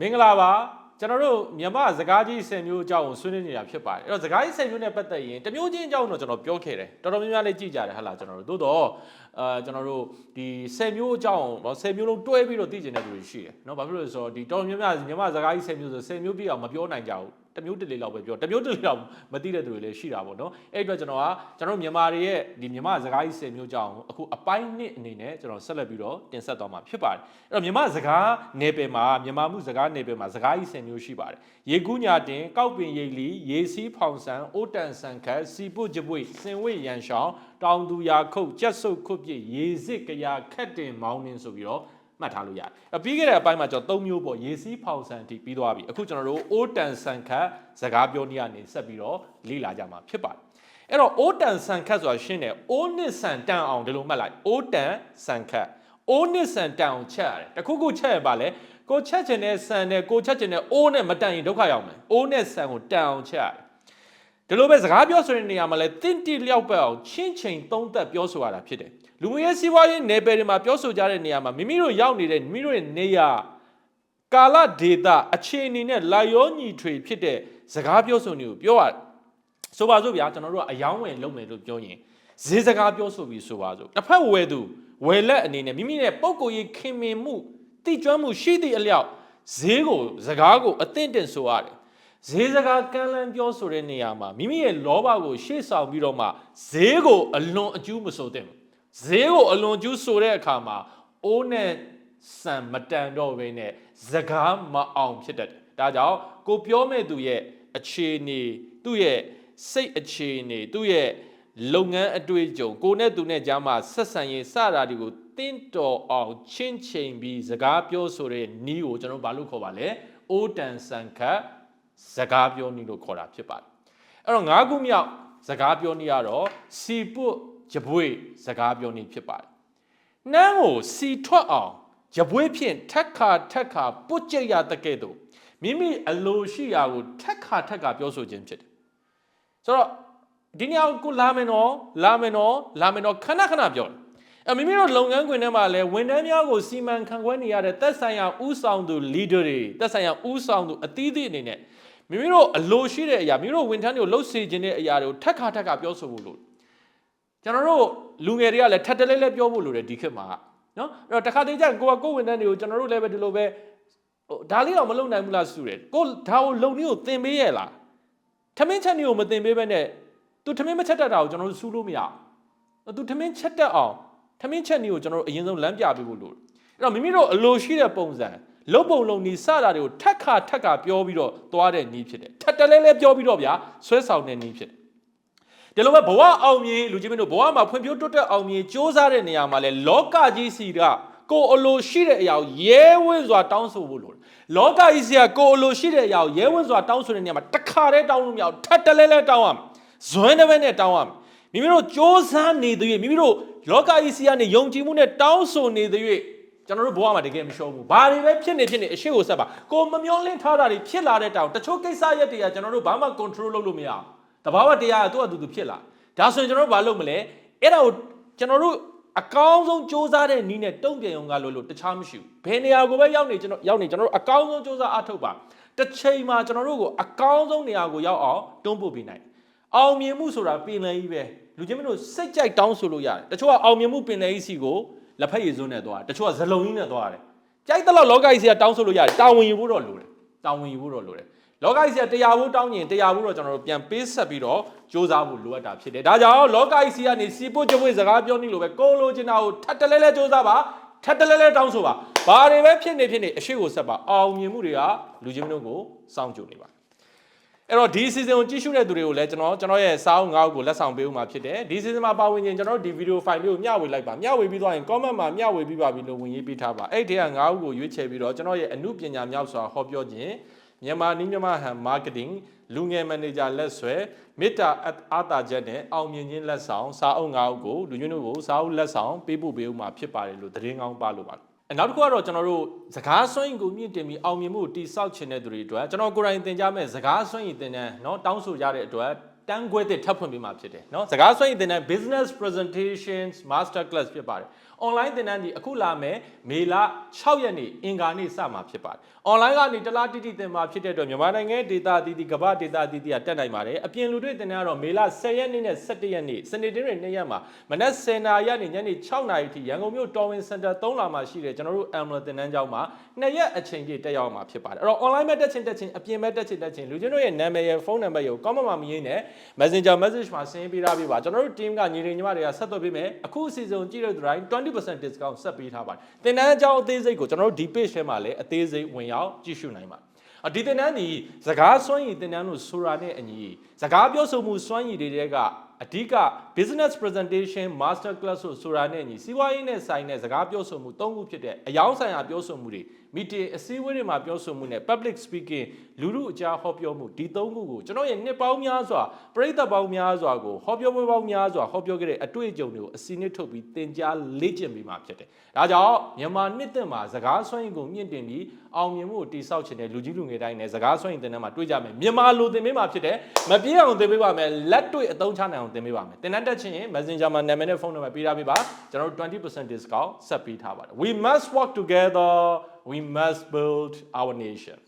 မင်္ဂလာပါကျွန်တော်တို့မြန်မာစကားကြီး10မျိုးအကြောင်းကိုဆွေးနွေးနေတာဖြစ်ပါတယ်အဲ့တော့စကားကြီး10မျိုးနဲ့ပတ်သက်ရင်တစ်မျိုးချင်းအကြောင်းတော့ကျွန်တော်ပြောခဲ့တယ်တော်တော်များများလေးကြည့်ကြတယ်ဟာလားကျွန်တော်တို့သို့တော့ အာကျွန်တော်တို့ဒီ10မျိုးအကြောင်းနော်10မျိုးလုံးတွဲပြီးတော့သိကျင်တဲ့လူတွေရှိတယ်နော်ဘာဖြစ်လို့လဲဆိုတော့ဒီတော်များများမြန်မာစကားကြီး10မျိုးဆို10မျိုးပြည့်အောင်မပြောနိုင်ကြဘူးတမျိုးတလေလောက်ပဲပြောတမျိုးတလေလောက်မသိတဲ့သူတွေလည်းရှိတာပေါ့နော်အဲ့အတွက်ကျွန်တော်ကကျွန်တော်မြန်မာတွေရဲ့ဒီမြန်မာစကားကြီး10မျိုးကြောင်းအခုအပိုင်းနှစ်အနေနဲ့ကျွန်တော်ဆက်လက်ပြီးတော့တင်ဆက်သွားမှာဖြစ်ပါတယ်အဲ့တော့မြန်မာစကားနယ်ပယ်မှာမြန်မာမှုစကားနယ်ပယ်မှာစကားကြီး10မျိုးရှိပါတယ်ရေကူးညာတင်ကောက်ပင်ရိပ်လီရေစီးဖောင်ဆန်အိုတန်ဆန်ခတ်စီပုတ်ကြပွေစင်ဝိရန်ရှောင်းတောင်သူရာခုတ်ကြက်ဆုတ်ခုတ်ပြစ်ရေစစ်ကြရာခက်တင်မောင်းနှင်းဆိုပြီးတော့မှတ်ထားလို့ရတယ်။အပြီးခဲ့တဲ့အပိုင်းမှာကျွန်တော်၃မျိုးပေါ့ရေစီးဖောင်ဆန်အထိပြီးသွားပြီ။အခုကျွန်တော်တို့အိုးတန်ဆန်ခတ်စကားပြောနည်းကနေဆက်ပြီးတော့လေ့လာကြမှာဖြစ်ပါတယ်။အဲ့တော့အိုးတန်ဆန်ခတ်ဆိုတာရှင်းတယ်။အိုးနစ်ဆန်တန်အောင်ဒီလိုမှတ်လိုက်။အိုးတန်ဆန်ခတ်အိုးနစ်ဆန်တန်အောင်ချက်ရတယ်။တခုခုချက်ရပါလေ။ကိုချက်ချင်တဲ့ဆန်နဲ့ကိုချက်ချင်တဲ့အိုးနဲ့မတန်ရင်ဒုက္ခရောက်မယ်။အိုးနဲ့ဆန်ကိုတန်အောင်ချက်ရတယ်။ဒီလိုပဲစကားပြောဆိုတဲ့နေရာမှာလဲတင့်တိလျောက်ပတ်အောင်ချင်းချင်းသုံးသက်ပြောဆိုရတာဖြစ်တယ် လူမျိုးရေးစီးပွားရေးနယ်ပယ်တွေမှာပြောဆိုကြတဲ့နေရာမှာမိမိတို့ရောက်နေတဲ့မိမိတို့ရဲ့နေရာကာလဒေတာအခြေအနေနဲ့လာရောညီထွေဖြစ်တဲ့စကားပြောဆိုနေကိုပြောရဆိုပါစို့ဗျာကျွန်တော်တို့ကအယောင်းဝယ်လုပ်မယ်လို့ပြောရင်ဈေးစကားပြောဆိုပြီးဆိုပါစို့တစ်ဖက်ဝယ်သူဝယ်လက်အနေနဲ့မိမိရဲ့ပုံကိုယ်ရေးခင်မင်မှုတိကျွမ်းမှုရှိသည့်အလျောက်ဈေးကိုစကားကိုအသင့်တင်ဆိုရတယ်ဈေးစကားကမ်းလှမ်းပြောဆိုတဲ့နေရာမှာမိမိရဲ့လောဘကိုရှေ့ဆောင်ပြီးတော့မှဈေးကိုအလွန်အကျူးမဆိုသင့်ဘူး ဈေးကိုအလွန်ကျူးဆိုတဲ့အခါမှာအိုးနဲ့ဆန်မတန်တော့ဘဲနဲ့စကားမအောင်ဖြစ်တတ်တယ်။ဒါကြောင့်ကိုပြောမဲ့သူရဲ့အခြေအနေသူ့ရဲ့စိတ်အခြေအနေသူ့ရဲ့လုပ်ငန်းအတွေ့အကြုံကိုနဲ့သူနဲ့ကြားမှာဆက်ဆံရေးစတာတွေကိုတင်းတော်အောင်ချင်းချိန်ပြီးစကားပြောဆိုတဲ့နီးကိုကျွန်တော်ဘာလို့ခေါ်ပါလဲ။အိုးတန်ဆန်ခတ်စကားပြောနီးလို့ခေါ်တာဖြစ်ပါတယ်။အဲ့တော့၅ခုမြောက်စကားပြောနီးကတော့စီပုတ် ကြပွေစကားပြောနေဖြစ်ပါတယ်။နှမ်းကိုစီထွက်အောင်ကြပွေဖြင့်ထက်ခါထက်ခါပုတ်ကြရတဲ့ကဲ့သို့မိမိအလိုရှိရာကိုထက်ခါထက်ခါပြောဆိုခြင်းဖြစ်တယ်။ဆိုတော့ဒီညောင်ကိုလာမယ်နော်လာမယ်နော်လာမယ်နော်ခဏခဏပြောတယ်။အမိမိတို့လုပ်ငန်းခွင်ထဲမှာလည်းဝန်ထမ်းများကိုစီမံခန့်ခွဲနေရတဲ့သက်ဆိုင်ရာဥဆောင်သူ leader တွေသက်ဆိုင်ရာဥဆောင်သူအသီးသီးအနေနဲ့မိမိတို့အလိုရှိတဲ့အရာမိမိတို့ဝန်ထမ်းတွေကိုလှုပ်စေခြင်းတဲ့အရာတွေကိုထက်ခါထက်ခါပြောဆိုဖို့လို့ ကျွန်တော်တို့လူငယ်တွေကလည်းထပ်တလဲလဲပြောဖို့လိုတယ်ဒီခေတ်မှာနော်အဲ့တော့တခါတည်းကျကိုကကိုဝန်ထမ်းတွေကိုကျွန်တော်တို့လည်းပဲဒီလိုပဲဟိုဒါလေးတော့မလုပ်နိုင်ဘူးလားစုတယ်ကိုဒါကိုလုံနည်းကိုသင်ပေးရဲ့လားထမင်းချက်နည်းကိုမသင်ပေးဘဲနဲ့သူထမင်းမချက်တတ်တာကိုကျွန်တော်တို့စူးလို့မရဘူးသူထမင်းချက်တတ်အောင်ထမင်းချက်နည်းကိုကျွန်တော်တို့အရင်ဆုံးလမ်းပြပေးဖို့လိုတယ်အဲ့တော့မိမိတို့အလိုရှိတဲ့ပုံစံလုတ်ပုံလုံနီစတာတွေကိုထက်ခါထက်ခါပြောပြီးတော့သွားတဲ့နီးဖြစ်တယ်ထက်တလဲလဲပြောပြီးတော့ဗျာဆွဲဆောင်တဲ့နီးဖြစ်တယ် ဒီလိုပဲဘဝအောင်မြင်လူကြီးမင်းတို့ဘဝမှာဖွံ့ဖြိုးတိုးတက်အောင်မြင်စ조사တဲ့နေရာမှာလဲလောကကြီးစီကကိုအလိုရှိတဲ့အရာကိုရဲဝင့်စွာတောင်းဆိုဖို့လိုတယ်လောကကြီးစီကကိုအလိုရှိတဲ့အရာကိုရဲဝင့်စွာတောင်းဆိုတဲ့နေရာမှာတခါတည်းတောင်းလို့မရဘူးထက်တလဲလဲတောင်းရမယ်ဇွဲတစ်ဘက်နဲ့တောင်းရမယ်မိမိတို့စ조사နေသည်မိမိတို့လောကကြီးစီကနေယုံကြည်မှုနဲ့တောင်းဆိုနေသည်ကျွန်တော်တို့ဘဝမှာတကယ်မရှုံးဘူးဘာတွေပဲဖြစ်နေဖြစ်နေအရှိကိုဆက်ပါကိုမမျောလင့်ထားတာတွေဖြစ်လာတဲ့တောင်တချို့ကိစ္စရက်တွေကကျွန်တော်တို့ဘာမှ control လုပ်လို့မရဘူး တဘာဝတရားကသူ့အတူတူဖြစ်လာဒါဆိုရင်ကျွန်တော်တို့ဘာလုပ်မလဲအဲ့ဒါကိုကျွန်တော်တို့အကောင်းဆုံးစူးစမ်းတဲ့နည်းနဲ့တုံ့ပြန်ရုံကလို့လို့တခြားမရှိဘူးဘယ်နေရာကိုပဲရောက်နေကျွန်တော်ရောက်နေကျွန်တော်တို့အကောင်းဆုံးစူးစမ်းအထောက်ပါတစ်ချိန်မှာကျွန်တော်တို့ကိုအကောင်းဆုံးနေရာကိုရောက်အောင်တွန်းပို့ပေးနိုင်အောင်မြင်မှုဆိုတာပင်လယ်ကြီးပဲလူချင်းမတို့စိတ်ကြိုက်တောင်းဆိုလို့ရတယ်တချို့ကအောင်မြင်မှုပင်လယ်ကြီးစီကိုလက်ဖက်ရည်စွန်းနဲ့သွားတယ်တချို့ကဇလုံကြီးနဲ့သွားတယ်ကြိုက်တဲ့လောက်လောကကြီးစီကတောင်းဆိုလို့ရတယ်တာဝန်ယူဖို့တော့လိုတယ်တာဝန်ယူဖို့တော့လိုတယ် လောကကြီးကတရားဘူးတောင်းရင်တရားဘူးတော့ကျွန်တော်တို့ပြန်ပေးဆက်ပြီးတော့စူးစမ်းဖို့လိုအပ်တာဖြစ်တယ်ဒါကြောင့်လောကကြီးကနေစီပုတ်ကြွေစကားပြောနေလို့ပဲကိုလိုချင်တာကိုထပ်တလဲလဲစူးစမ်းပါထပ်တလဲလဲတောင်းဆိုပါဘာတွေပဲဖြစ်နေဖြစ်နေအရှိကိုဆက်ပါအောင်မြင်မှုတွေကလူချင်းမျိုးကိုစောင့်ကြိုနေပါအဲ့တော့ဒီ season ကိုကြည့်ရှုတဲ့သူတွေကိုလည်းကျွန်တော်ကျွန်တော်ရဲ့စာအုပ်ငါးကိုလက်ဆောင်ပေးဦးမှာဖြစ်တယ်ဒီ season မှာပါဝင်ခြင်းကျွန်တော်ဒီ video file လေးကိုမျှဝေလိုက်ပါမျှဝေပြီးသွားရင် comment မှာမျှဝေပြီးပါပြီလို့ဝင်ရေးပေးထားပါအဲ့ဒီထဲကငါးကိုရွေးချယ်ပြီးတော့ကျွန်တော်ရဲ့အမှုပညာမြောက်စွာဟောပြောခြင်း မြန်မာနည်းမြန်မာဟန် marketing လူငယ်မန်နေဂျာလက်ဆွဲမေတ္တာအာတာချက်နဲ့အောင်မြင်ခြင်းလက်ဆောင်စာအုပ်ငါးအုပ်ကိုလူညွန့်တို့ကိုစာအုပ်လက်ဆောင်ပေးပို့ပေးဦးမှာဖြစ်ပါတယ်လို့သတင်းကောင်းပါလို့ပါအနောက်တစ်ခုကတော့ကျွန်တော်တို့စကားစွမ်းရည်ကိုမြင့်တင်ပြီးအောင်မြင်မှုကိုတိစောက်ခြင်းတဲ့သူတွေအတွက်ကျွန်တော်ကိုယ်တိုင်သင်ကြားမဲ့စကားစွမ်းရည်သင်တန်းเนาะတောင်းဆိုကြတဲ့အတွက် တန်းခွဲသစ်ထပ်ဖွင့်ပေးမှာဖြစ်တယ်နော်စကားဆွေးနွေးသင်တန်း business presentations master class ဖြစ်ပါတယ် online သင်တန်းဒီအခုလာမယ်မေလ6ရက်နေ့အင်္ဂါနေ့စမှာဖြစ်ပါတယ် online ကနေတလားတိတိသင်မှာဖြစ်တဲ့အတွက်မြန်မာနိုင်ငံဒေတာတီတီကမ္ဘာဒေတာတီတီကတက်နိုင်ပါတယ်အပြင်လူတွေသင်တန်းကတော့မေလ10ရက်နေ့နဲ့17ရက်နေ့စနေတင်းတွေနေ့ရက်မှာမနက်10နာရီကနေညနေ6နာရီထိရန်ကုန်မြို့တော်ဝင်စင်တာ3လာမှာရှိတယ်ကျွန်တော်တို့ Amla သင်တန်းကျောင်းမှာနှစ်ရက်အချိန်ကြီးတက်ရောက်မှာဖြစ်ပါတယ်အဲ့တော့ online မှာတက်ချင်းတက်ချင်းအပြင်မှာတက်ချင်းတက်ချင်းလူချင်းတို့ရဲ့နာမည်ရဲ့ဖုန်းနံပါတ်ကို comment မှာမရင်းနဲ့ Messenger message မှာဆင်းပေးထားပေးပါကျွန်တော်တို့ team ကညီလေးညီမတွေကဆက်သွယ်ပေးမယ်အခုအစီအစဉ်ကိုကြည့်တဲ့သူတိုင်း20% discount ဆက်ပေးထားပါတယ်သင်တန်းအကြောင်းအသေးစိတ်ကိုကျွန်တော်တို့ဒီ page ထဲမှာလည်းအသေးစိတ်ဝင်ရောက်ကြည့်ရှုနိုင်ပါတယ်အဒီသင်တန်းဒီစကားစွမ်းရည်သင်တန်းလို့ဆိုတာနဲ့အညီစကားပြောဆိုမှုစွမ်းရည်တွေတဲက အဓိက business presentation master class လို့ဆိုတာနဲ့အညီစီးပွားရေးနဲ့ဆိုင်တဲ့စကားပြောဆိုမှု၃ခုဖြစ်တဲ့အယောင်းဆိုင်ရာပြောဆိုမှုတွေ meeting အစည်းအဝေးတွေမှာပြောဆိုမှုနဲ့ public speaking လူလူအကြားဟောပြောမှုဒီ၃ခုကိုကျွန်တော်ရဲ့နှစ်ပေါင်းများစွာပရိသတ်ပေါင်းများစွာကိုဟောပြောပွဲပေါင်းများစွာဟောပြောခဲ့တဲ့အတွေ့အကြုံတွေကိုအစီအနှစ်ထုတ်ပြီးသင်ကြားလေ့ကျင့်ပေးမှာဖြစ်တယ်။ဒါကြောင့်မြန်မာနှစ်သက်မှာစကားစွမ်းရည်ကိုမြင့်တင်ပြီးအောင်မြင်မှုကိုတိစောက်ချင်တဲ့လူကြီးလူငယ်တိုင်းနဲ့စကားစွမ်းရည်သင်တန်းမှာတွေ့ကြမယ်။မြန်မာလိုသင်ပေးမှာဖြစ်တယ်။မပြေအောင်သင်ပေးပါမယ်။လက်တွေ့အသုံးချနိုင်အောင်သင်ပေးပါမယ်။သင်တန်းတက်ချင်ရင် Messenger မှာနာမည်နဲ့ဖုန်းနံပါတ်ပေးထားပေးပါ။ကျွန်တော်တို့20% discount ဆက်ပေးထားပါတယ်။ We must work together. We must build our nation.